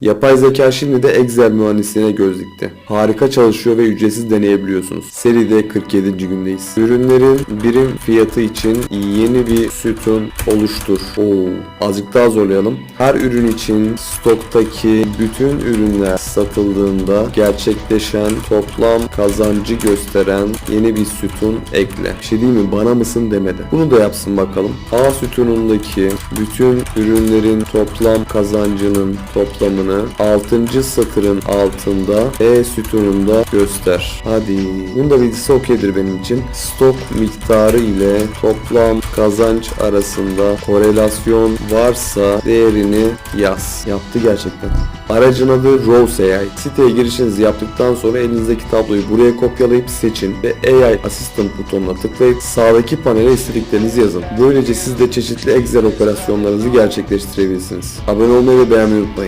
Yapay zeka şimdi de Excel mühendisliğine göz dikti. Harika çalışıyor ve ücretsiz deneyebiliyorsunuz. Seride 47. gündeyiz. Ürünlerin birim fiyatı için yeni bir sütun oluştur. Oo, azıcık daha zorlayalım. Her ürün için stoktaki bütün ürünler satıldığında gerçekleşen toplam kazancı gösteren yeni bir sütun ekle. Bir şey değil mi? Bana mısın demedi. Bunu da yapsın bakalım. A sütunundaki bütün ürünlerin toplam kazancının toplamını 6. satırın altında E sütununda göster. Hadi. Bunun da bilgisi okeydir benim için. Stok miktarı ile toplam kazanç arasında korelasyon varsa değerini yaz. Yaptı gerçekten. Aracın adı Rose AI. Siteye girişinizi yaptıktan sonra elinizdeki tabloyu buraya kopyalayıp seçin ve AI Assistant butonuna tıklayıp sağdaki panele istediklerinizi yazın. Böylece siz de çeşitli Excel operasyonlarınızı gerçekleştirebilirsiniz. Abone olmayı ve beğenmeyi unutmayın.